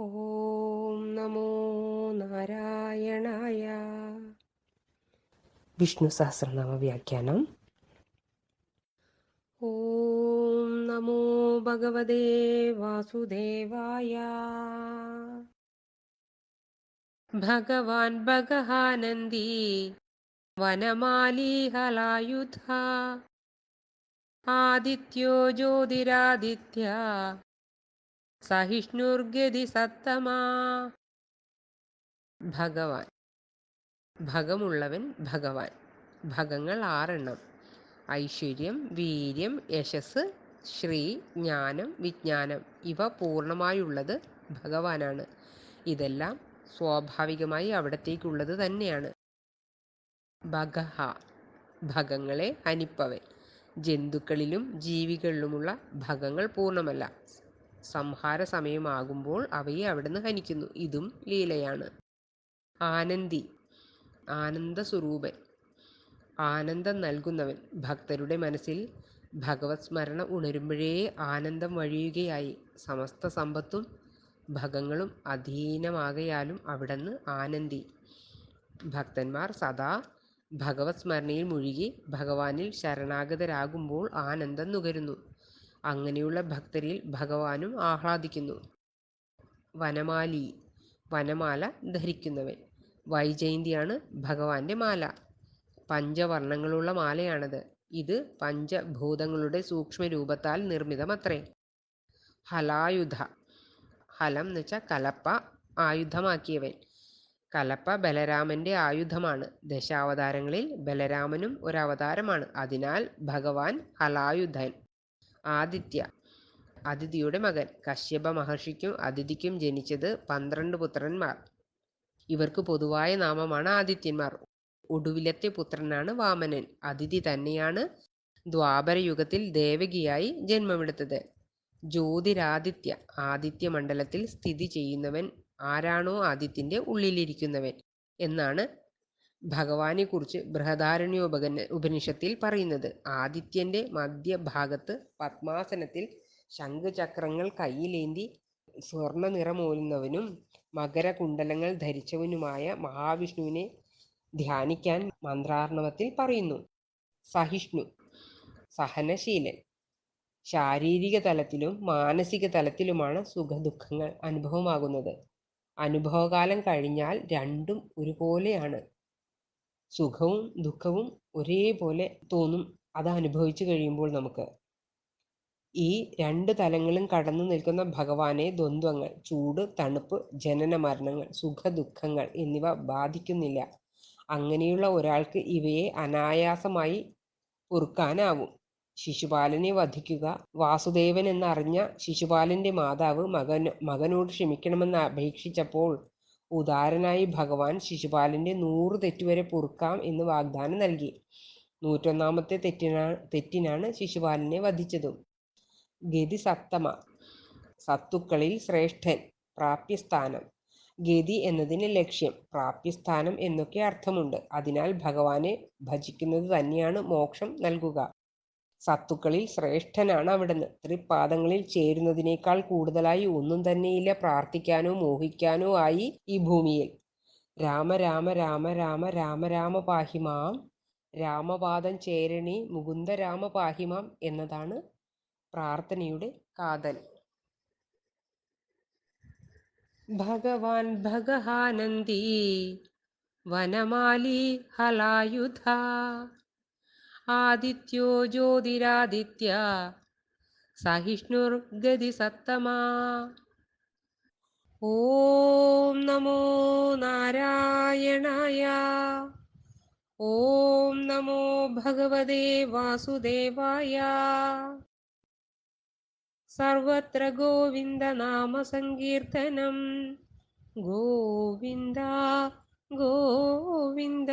ഓം നമോ നാരായണായ. വിഷ്ണു സഹസ്രനാമ വ്യാഖ്യാനം. ഓം നമോ ഭഗവതേ വാസുദേവായ. ഭഗവാൻ ഭഗഹാനന്ദി വനമാലീഹലായുധ. ആദിത്യോ ജ്യോതിരാദിത്യ സഹിഷ്ണുർഗതി സത്തമാ. ഭഗവാൻ. ഭഗമുള്ളവൻ ഭഗവാൻ. ഭഗങ്ങൾ ആറെണ്ണം. ഐശ്വര്യം വീര്യം യശസ് ശ്രീ ജ്ഞാനം വിജ്ഞാനം. ഇവ പൂർണമായുള്ളത് ഭഗവാനാണ്. ഇതെല്ലാം സ്വാഭാവികമായി അവിടത്തേക്കുള്ളത് തന്നെയാണ്. ഭഗഹ. ഭഗങ്ങളെ ഹനിപ്പവൻ. ജന്തുക്കളിലും ജീവികളിലുമുള്ള ഭഗങ്ങൾ പൂർണമല്ല സംഹാര സമയമാകുമ്പോൾ അവയെ അവിടുന്ന് ഹനിക്കുന്നു. ഇതും ലീലയാണ്. ആനന്ദി. ആനന്ദ സ്വരൂപൻ ആനന്ദം നൽകുന്നവൻ. ഭക്തരുടെ മനസ്സിൽ ഭഗവത് സ്മരണ ഉണരുമ്പോഴേ ആനന്ദം വഴിയുകയായി. സമസ്ത സമ്പത്തും ഭഗങ്ങളും അധീനമാകയാലും അവിടുന്ന് ആനന്ദി. ഭക്തന്മാർ സദാ ഭഗവത് സ്മരണയിൽ മുഴുകി ഭഗവാനിൽ ശരണാഗതരാകുമ്പോൾ ആനന്ദം നുകരുന്നു. അങ്ങനെയുള്ള ഭക്തരിൽ ഭഗവാനും ആഹ്ലാദിക്കുന്നു. വനമാലി വനമാല ധരിക്കുന്നവൻ. വൈജയന്തിയാണ് ഭഗവാന്റെ മാല. പഞ്ചവർണങ്ങളുള്ള മാലയാണത്. ഇത് പഞ്ചഭൂതങ്ങളുടെ സൂക്ഷ്മരൂപത്താൽ നിർമ്മിതമത്രേ. ഹലായുധ. ഹലം എന്ന് വെച്ചാൽ കലപ്പ ആയുധമാക്കിയവൻ. കലപ്പ ബലരാമന്റെ ആയുധമാണ്. ദശാവതാരങ്ങളിൽ ബലരാമനും ഒരവതാരമാണ്. അതിനാൽ ഭഗവാൻ ഹലായുധൻ. ആദിത്യ. അതിഥിയുടെ മകൻ കശ്യപ മഹർഷിക്കും അതിഥിക്കും ജനിച്ചത് പന്ത്രണ്ട് പുത്രന്മാർ. ഇവർക്ക് പൊതുവായ നാമമാണ് ആദിത്യന്മാർ. ഒടുവിലത്തെ പുത്രനാണ് വാമനൻ. അതിഥി തന്നെയാണ് ദ്വാപരയുഗത്തിൽ ദേവകിയായി ജന്മമെടുത്തത്. ജ്യോതിരാദിത്യ ആദിത്യ മണ്ഡലത്തിൽ സ്ഥിതി ചെയ്യുന്നവൻ ആരാണോ ആദിത്യന്റെ ഉള്ളിലിരിക്കുന്നവൻ എന്നാണ് ഭഗവാനെക്കുറിച്ച് ബൃഹദാരണ്യോപകന ഉപനിഷത്തിൽ പറയുന്നത്. ആദിത്യന്റെ മധ്യഭാഗത്ത് പത്മാസനത്തിൽ ശംഖുചക്രങ്ങൾ കയ്യിലേന്തി സ്വർണ നിറമോലുന്നവനും മകരകുണ്ടലങ്ങൾ ധരിച്ചവനുമായ മഹാവിഷ്ണുവിനെ ധ്യാനിക്കാൻ മന്ത്രാർണവത്തിൽ പറയുന്നു. സഹിഷ്ണു സഹനശീലൻ ശാരീരിക തലത്തിലും മാനസിക തലത്തിലുമാണ് സുഖദുഃഖങ്ങൾ അനുഭവമാകുന്നത്. അനുഭവകാലം കഴിഞ്ഞാൽ രണ്ടും ഒരുപോലെയാണ്. സുഖവും ദുഃഖവും ഒരേപോലെ തോന്നും. അത് അനുഭവിച്ചു കഴിയുമ്പോൾ നമുക്ക് ഈ രണ്ട് തലങ്ങളും കടന്നു നിൽക്കുന്ന ഭഗവാനെ ദ്വന്ദ്വങ്ങൾ ചൂട് തണുപ്പ് ജനന മരണങ്ങൾ സുഖ ദുഃഖങ്ങൾ എന്നിവ ബാധിക്കുന്നില്ല. അങ്ങനെയുള്ള ഒരാൾക്ക് ഇവയെ അനായാസമായി പൊറുക്കാനാവും. ശിശുപാലനെ വധിക്കുക വാസുദേവൻ എന്നറിഞ്ഞ ശിശുപാലന്റെ മാതാവ് മകൻ മകനോട് ക്ഷമിക്കണമെന്ന് അപേക്ഷിച്ചപ്പോൾ ഉദാരനായി ഭഗവാൻ ശിശുപാലന്റെ നൂറ് തെറ്റുവരെ പൊറുക്കാം എന്ന് വാഗ്ദാനം നൽകി. നൂറ്റൊന്നാമത്തെ തെറ്റിനാ തെറ്റിനാണ് ശിശുപാലനെ വധിച്ചതും. ഗതി സപ്തമ. സത്തുക്കളിൽ ശ്രേഷ്ഠൻ. പ്രാപ്യസ്ഥാനം. ഗതി എന്നതിന് ലക്ഷ്യം. പ്രാപ്യസ്ഥാനം എന്നൊക്കെ അർത്ഥമുണ്ട്. അതിനാൽ ഭഗവാനെ ഭജിക്കുന്നത് തന്നെയാണ് മോക്ഷം നൽകുക. സത്തുക്കളിൽ ശ്രേഷ്ഠനാണ് അവിടുന്ന്. ത്രിപാദങ്ങളിൽ ചേരുന്നതിനേക്കാൾ കൂടുതലായി ഒന്നും തന്നെയില്ല. പ്രാർത്ഥിക്കാനോ മോഹിക്കാനോ ആയി ഈ ഭൂമിയിൽ. രാമ രാമ രാമ രാമ രാമ രാമ പാഹിമാം. രാമപാദം ചേരണി മുകുന്ദ രാമ പാഹിമാം എന്നതാണ് പ്രാർത്ഥനയുടെ കാതൽ. ഭഗവാൻ ഭഗഹാനന്ദി വനമാലി ഹലായുധ. ആദിത്യോ ജ്യോതിരാദിത്യ സഹിഷ്ണുർഗതി സത്തമാ. ഓം നമോ നാരായണായ. ഓം നമോ ഭഗവതേ വാസുദേവായ. സർവത്ര ഗോവിന്ദ നാമ സങ്കീർത്തനം ഗോവിന്ദ ഗോവിന്ദ.